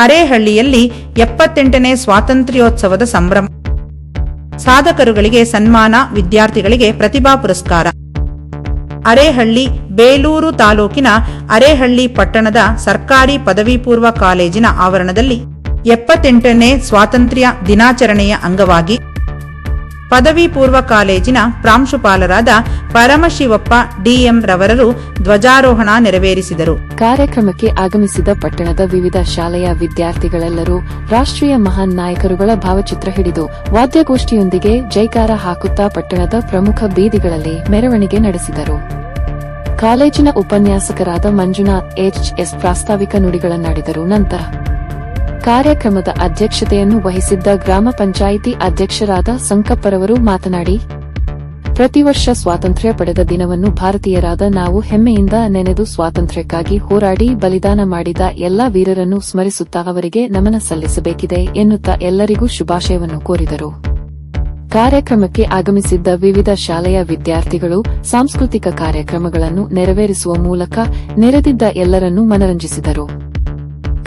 ಅರೇಹಳ್ಳಿಯಲ್ಲಿ ಎಪ್ಪತ್ತೆಂಟನೇ ಸ್ವಾತಂತ್ರ್ಯೋತ್ಸವದ ಸಂಭ್ರಮ. ಸಾಧಕರುಗಳಿಗೆ ಸನ್ಮಾನ, ವಿದ್ಯಾರ್ಥಿಗಳಿಗೆ ಪ್ರತಿಭಾ ಪುರಸ್ಕಾರ. ಅರೇಹಳ್ಳಿ, ಬೇಲೂರು ತಾಲೂಕಿನ ಅರೇಹಳ್ಳಿ ಪಟ್ಟಣದ ಸರ್ಕಾರಿ ಪದವಿ ಪೂರ್ವ ಕಾಲೇಜಿನ ಆವರಣದಲ್ಲಿ ಎಪ್ಪತ್ತೆಂಟನೇ ಸ್ವಾತಂತ್ರ್ಯ ದಿನಾಚರಣೆಯ ಅಂಗವಾಗಿ ಪದವಿ ಪೂರ್ವ ಕಾಲೇಜಿನ ಪ್ರಾಂಶುಪಾಲರಾದ ಪರಮಶಿವಪ್ಪ ಡಿಎಂ ರವರರು ಧ್ವಜಾರೋಹಣ ನೆರವೇರಿಸಿದರು. ಕಾರ್ಯಕ್ರಮಕ್ಕೆ ಆಗಮಿಸಿದ ಪಟ್ಟಣದ ವಿವಿಧ ಶಾಲೆಯ ವಿದ್ಯಾರ್ಥಿಗಳೆಲ್ಲರೂ ರಾಷ್ಟ್ರೀಯ ಮಹಾನ್ ನಾಯಕರುಗಳ ಭಾವಚಿತ್ರ ಹಿಡಿದು ವಾದ್ಯಗೋಷ್ಠಿಯೊಂದಿಗೆ ಜೈಕಾರ ಹಾಕುತ್ತಾ ಪಟ್ಟಣದ ಪ್ರಮುಖ ಬೀದಿಗಳಲ್ಲಿ ಮೆರವಣಿಗೆ ನಡೆಸಿದರು. ಕಾಲೇಜಿನ ಉಪನ್ಯಾಸಕರಾದ ಮಂಜುನಾಥ್ ಎಚ್ ಪ್ರಾಸ್ತಾವಿಕ ನುಡಿಗಳನ್ನಾಡಿದರು. ನಂತರ ಕಾರ್ಯಕ್ರಮದ ಅಧ್ಯಕ್ಷತೆಯನ್ನು ವಹಿಸಿದ್ದ ಗ್ರಾಮ ಪಂಚಾಯಿತಿ ಅಧ್ಯಕ್ಷರಾದ ಸಂಕಪ್ಪರವರು ಮಾತನಾಡಿ, ಪ್ರತಿ ವರ್ಷ ಸ್ವಾತಂತ್ರ್ಯ ಪಡೆದ ದಿನವನ್ನು ಭಾರತೀಯರಾದ ನಾವು ಹೆಮ್ಮೆಯಿಂದ ನೆನೆದು ಸ್ವಾತಂತ್ರ್ಯಕ್ಕಾಗಿ ಹೋರಾಡಿ ಬಲಿದಾನ ಮಾಡಿದ ಎಲ್ಲಾ ವೀರರನ್ನು ಸ್ಮರಿಸುತ್ತಾ ಅವರಿಗೆ ನಮನ ಸಲ್ಲಿಸಬೇಕಿದೆ ಎನ್ನುತ್ತಾ ಎಲ್ಲರಿಗೂ ಶುಭಾಶಯವನ್ನು ಕೋರಿದರು. ಕಾರ್ಯಕ್ರಮಕ್ಕೆ ಆಗಮಿಸಿದ್ದ ವಿವಿಧ ಶಾಲೆಯ ವಿದ್ಯಾರ್ಥಿಗಳು ಸಾಂಸ್ಕೃತಿಕ ಕಾರ್ಯಕ್ರಮಗಳನ್ನು ನೆರವೇರಿಸುವ ಮೂಲಕ ನೆರೆದಿದ್ದ ಎಲ್ಲರನ್ನೂ ಮನರಂಜಿಸಿದರು.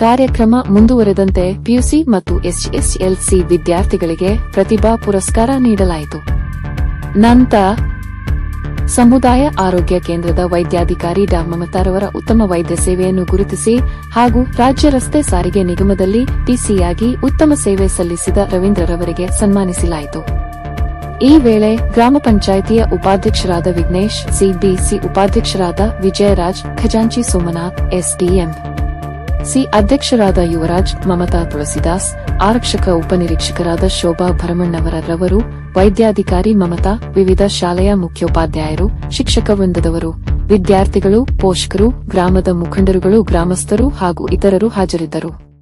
ಕಾರ್ಯಕ್ರಮ ಮುಂದುವರೆದಂತೆ ಪಿಯುಸಿ ಮತ್ತು ಎಸ್ಎಸ್ಎಲ್ಸಿ ವಿದ್ಯಾರ್ಥಿಗಳಿಗೆ ಪ್ರತಿಭಾ ಪುರಸ್ಕಾರ ನೀಡಲಾಯಿತು. ನಂತರ ಸಮುದಾಯ ಆರೋಗ್ಯ ಕೇಂದ್ರದ ವೈದ್ಯಾಧಿಕಾರಿ ಡಾ ಮಮತಾರವರ ಉತ್ತಮ ವೈದ್ಯ ಸೇವೆಯನ್ನು ಗುರುತಿಸಿ ಹಾಗೂ ರಾಜ್ಯ ರಸ್ತೆ ಸಾರಿಗೆ ನಿಗಮದಲ್ಲಿ ಪಿಸಿಯಾಗಿ ಉತ್ತಮ ಸೇವೆ ಸಲ್ಲಿಸಿದ ರವೀಂದ್ರರವರಿಗೆ ಸನ್ಮಾನಿಸಲಾಯಿತು. ಈ ವೇಳೆ ಗ್ರಾಮ ಪಂಚಾಯಿತಿಯ ಉಪಾಧ್ಯಕ್ಷರಾದ ವಿಘ್ನೇಶ್, ಸಿಬಿಸಿ ಉಪಾಧ್ಯಕ್ಷರಾದ ವಿಜಯರಾಜ್, ಖಜಾಂಚಿ ಸೋಮನಾಥ್, ಎಸ್ಡಿಎಂ ಸಿ ಅಧ್ಯಕ್ಷರಾದ ಯುವರಾಜ್, ಮಮತಾ ತುಳಸಿದಾಸ್, ಆರಕ್ಷಕ ಉಪನಿರೀಕ್ಷಕರಾದ ಶೋಭಾ ಭರಮಣ್ಣವರರವರು, ವೈದ್ಯಾಧಿಕಾರಿ ಮಮತಾ, ವಿವಿಧ ಶಾಲೆಯ ಮುಖ್ಯೋಪಾಧ್ಯಾಯರು, ಶಿಕ್ಷಕ ವೃಂದದವರು, ವಿದ್ಯಾರ್ಥಿಗಳು, ಪೋಷಕರು, ಗ್ರಾಮದ ಮುಖಂಡರುಗಳು, ಗ್ರಾಮಸ್ಥರು ಹಾಗೂ ಇತರರು ಹಾಜರಿದ್ದರು.